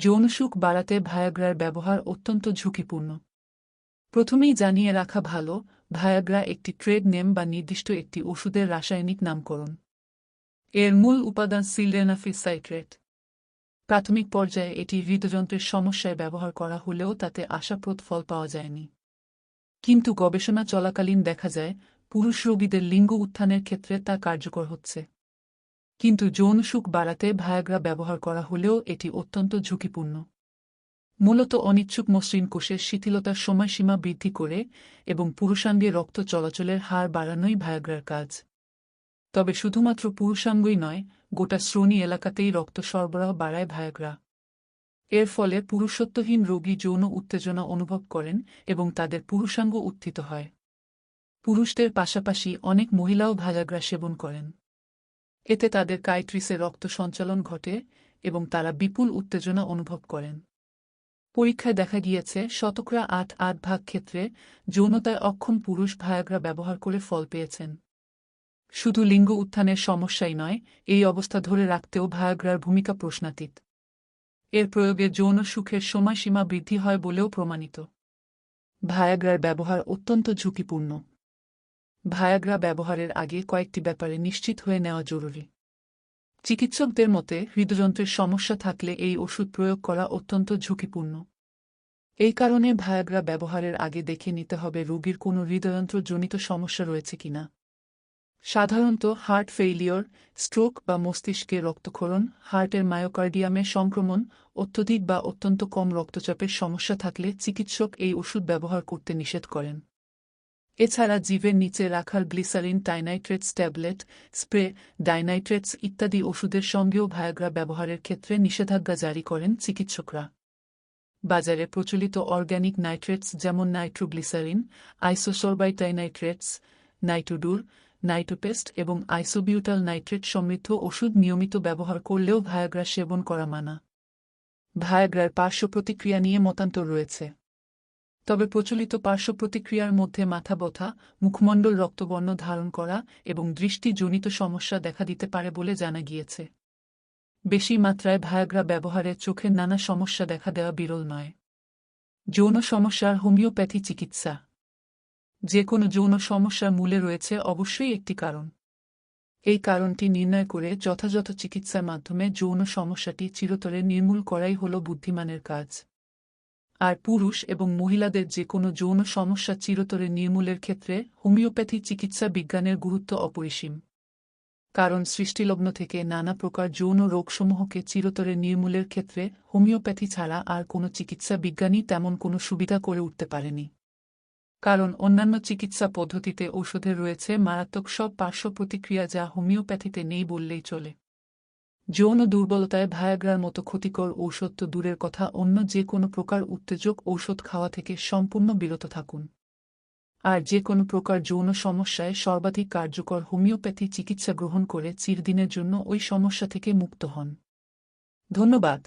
যৌনসুখ বাড়াতে ভায়াগ্রার ব্যবহার অত্যন্ত ঝুঁকিপূর্ণ। প্রথমেই জানিয়ে রাখা ভালো, ভায়াগ্রা একটি ট্রেড নেম বা নির্দিষ্ট একটি ওষুধের রাসায়নিক নামকরণ। এর মূল উপাদান সিলডেনাফিস সাইট্রেট প্রাথমিক পর্যায়ে এটি হৃদযন্ত্রের সমস্যায় ব্যবহার করা হলেও তাতে আশাপ্রদ ফল পাওয়া যায়নি। কিন্তু গবেষণা চলাকালীন দেখা যায়, পুরুষ রোগীদের লিঙ্গ উত্থানের ক্ষেত্রে তা কার্যকর হচ্ছে। কিন্তু যৌনসুখ বাড়াতে ভায়াগ্রা ব্যবহার করা হলেও এটি অত্যন্ত ঝুঁকিপূর্ণ। মূলত অনিচ্ছুক মসৃণ কোষের শিথিলতার সময়সীমা বৃদ্ধি করে এবং পুরুষাঙ্গে রক্ত চলাচলের হার বাড়ানোই ভায়াগ্রার কাজ। তবে শুধুমাত্র পুরুষাঙ্গই নয়, গোটা শ্রোণী এলাকাতেই রক্ত সরবরাহ বাড়ায় ভায়াগ্রা। এর ফলে পুরুষত্বহীন রোগী যৌন উত্তেজনা অনুভব করেন এবং তাদের পুরুষাঙ্গ উত্থিত হয়। পুরুষদের পাশাপাশি অনেক মহিলাও ভায়াগ্রা সেবন করেন। এতে তাদের কাইট্রিসে রক্ত সঞ্চালন ঘটে এবং তারা বিপুল উত্তেজনা অনুভব করেন। পরীক্ষায় দেখা গিয়েছে, শতকরা আট আট ভাগ ক্ষেত্রে যৌনতায় অক্ষম পুরুষ ভায়াগ্রা ব্যবহার করে ফল পেয়েছেন। শুধু লিঙ্গ উত্থানের সমস্যাই নয়, এই অবস্থা ধরে রাখতেও ভায়াগ্রার ভূমিকা প্রশ্নাতীত। এর প্রয়োগে যৌন সুখের সময়সীমা বৃদ্ধি হয় বলেও প্রমাণিত। ভায়াগ্রার ব্যবহার অত্যন্ত ঝুঁকিপূর্ণ। ভায়াগ্রা ব্যবহারের আগে কয়েকটি ব্যাপারে নিশ্চিত হয়ে নেওয়া জরুরি। চিকিৎসকদের মতে, হৃদযন্ত্রের সমস্যা থাকলে এই ওষুধ প্রয়োগ করা অত্যন্ত ঝুঁকিপূর্ণ। এই কারণে ভায়াগ্রা ব্যবহারের আগে দেখে নিতে হবে রোগীর কোনো হৃদযন্ত্রজনিত সমস্যা রয়েছে কিনা সাধারণত হার্ট ফেইলিওর, স্ট্রোক বা মস্তিষ্কে রক্তক্ষরণ, হার্টের মায়োকার্ডিয়ামে সংক্রমণ, অত্যধিক বা অত্যন্ত কম রক্তচাপের সমস্যা থাকলে চিকিৎসক এই ওষুধ ব্যবহার করতে নিষেধ করেন। এছাড়া জীবের নিচে রাখার glycerin trinitrates tablet, spray, dinitrates ইত্যাদি ওষুধের সঙ্গেও ভায়াগ্রা ব্যবহারের ক্ষেত্রে নিষেধাজ্ঞা জারি করেন চিকিৎসকরা। বাজারে প্রচলিত অর্গ্যানিক নাইট্রেটস যেমন nitroglycerin isosorbide dinitrates nitrodur nitropaste এবং আইসোবিউটাল নাইট্রেট সমৃদ্ধ ওষুধ নিয়মিত ব্যবহার করলেও ভায়াগ্রা সেবন করা মানা। ভায়াগ্রার পার্শ্ব প্রতিক্রিয়া নিয়ে মতান্তর রয়েছে। তবে প্রচলিত পার্শ্ব প্রতিক্রিয়ার মধ্যে মাথা ব্যথা মুখমণ্ডল রক্তবর্ণ ধারণ করা এবং দৃষ্টিজনিত সমস্যা দেখা দিতে পারে বলে জানা গিয়েছে। বেশি মাত্রায় ভায়াগ্রা ব্যবহারে চোখের নানা সমস্যা দেখা দেওয়া বিরল নয়। যৌন সমস্যার হোমিওপ্যাথি চিকিৎসা। যে কোনো যৌন সমস্যার মূলে রয়েছে অবশ্যই একটি কারণ। এই কারণটি নির্ণয় করে যথাযথ চিকিৎসার মাধ্যমে যৌন সমস্যাটি চিরতরে নির্মূল করাই হল বুদ্ধিমানের কাজ। আর পুরুষ এবং মহিলাদের যে কোনো যৌন সমস্যা চিরতরে নির্মূলের ক্ষেত্রে হোমিওপ্যাথি চিকিৎসা বিজ্ঞানের গুরুত্ব অপরিসীম। কারণ সৃষ্টিলগ্ন থেকে নানা প্রকার যৌন রোগসমূহকে চিরতরে নির্মূলের ক্ষেত্রে হোমিওপ্যাথি ছাড়া আর কোনো চিকিৎসা বিজ্ঞানী তেমন কোনো সুবিধা করে উঠতে পারেনি। কারণ অন্যান্য চিকিৎসা পদ্ধতিতে ঔষধে রয়েছে মারাত্মক সব পার্শ্ব প্রতিক্রিয়া যা হোমিওপ্যাথিতে নেই বললেই চলে। যৌন দুর্বলতায় ভায়াগ্রার মতো ক্ষতিকর ঔষধ তো দূরের কথা, অন্য যে কোনো প্রকার উত্তেজক ঔষধ খাওয়া থেকে সম্পূর্ণ বিরত থাকুন। আর যে কোনো প্রকার যৌন সমস্যায় সর্বাধিক কার্যকর হোমিওপ্যাথি চিকিৎসা গ্রহণ করে চিরদিনের জন্য ওই সমস্যা থেকে মুক্ত হন। ধন্যবাদ।